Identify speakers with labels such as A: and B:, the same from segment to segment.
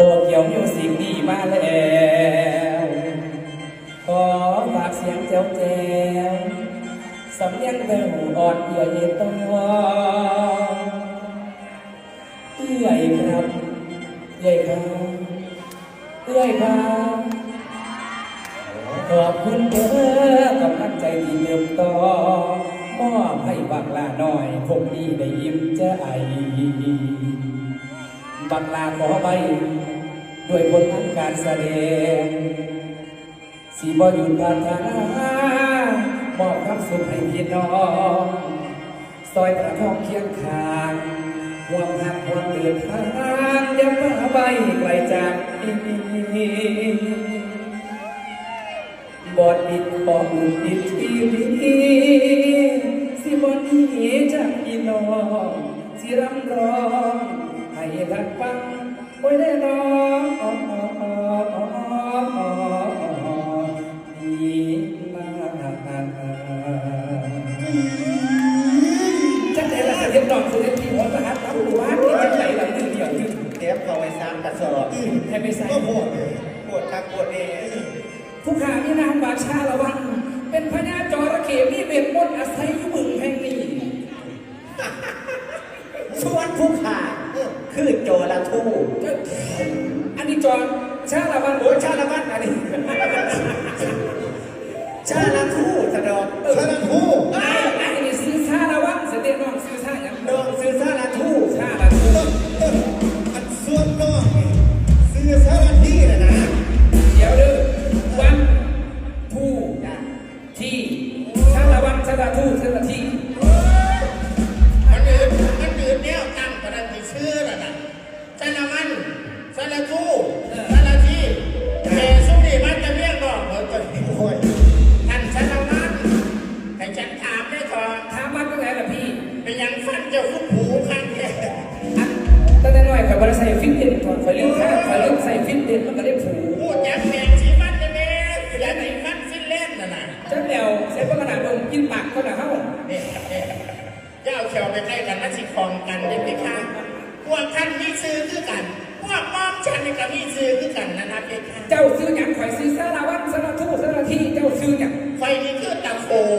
A: ตัวเกี่ยวมิวสิกดีมาแล้วขอฝากเสียงแจ้วแจ้วสำเนียงเบลอ่อนเอื่อยเย็นตัวเอื่อยครับเอื่อยครับเอื่อยครับขอบคุณเด้อกำลังใจที่เติมต่อมอบให้บักลาหน่อยคงดีได้ยิ้มใจ บักลาขอไปด้วยผลทางการแสดงสีบหยุดพัฒนามอบความสุขให้พี่น้องซอยประทองเคียงข้างห่วงหักห่วงเดินทางอย่ามาใบไกลจากนี้บอดบิดบออุ่นบิดทีวีสิบอดนี้จากพี่น้อง ให้ทักฟังโอ้ยได้น้องดีมาจังไหนล่ะเรียบร้อยคือเรียบร้อยนะครับรับรู้ว่าที่จังไหนล่ะมือเดียวอยู่
B: เทปเขาไปซ้ำกระสอบ
A: ให้ไปใส่
B: ก็ปวดปวดครับปวดเอง
A: ผู้ขามีนามบาชาละวัน เป็นพญาจระเข้มีเวทมนต์อาศัยอยู่บึงแห่งนี้
B: ส่วนผู้ขา โจละทู่
A: อันนี้จอชาละวัน
B: โอ้ยชาละวันอันนี้ชาละทูสะดอกชาละทู
C: ถอนค
A: อยเลือกค่าคอยเลือกใส่ฟิตเนสมันก็ได้ผู
C: พูดจากแมงสีฟันจะแม่ย่าไหนฟันสิ้นเล่นน่ะนะ
A: จังเดียวเสร็จก็กระดาษลงกินปากก็หนาเข้า
C: เนี่ยเนี่ยจะเอาเขียวไปใกล้กันมาสิคลองกันได้ไหมคะพวกท่านมีซื้อคือกัน พวกมอมฉันนี่ก็มีซื้อคือกันนะนะเพคะ
A: เจ้าซื้อหยังข่อยซื้อสารวัตรสารทูตสารที่เจ้าซื้อหยัง
C: ไฟนี่คือตะโคง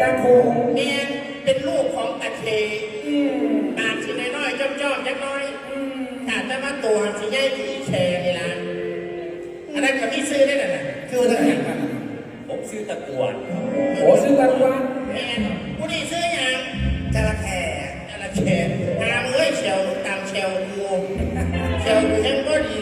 A: ตาโพง
C: เมียนเป็นลูกของตะเค
A: อืม
C: อาจสิน้อยๆจ้อมๆจักน้อย ถ้าแต่ว่าตัวสิยายที่แชร์นี่ล่ะอันนั้นก็มีซื้อได้น่ะนะ
B: คืออะไรกัน
C: ผมซื้อตะกวด
A: โอ้ซื้อตะกวดแม่น
C: ผู้นี้ซื้อหยัง
B: จระเข้
C: จระเข้หาเอ้ยเชลตามเชลกูเชลกู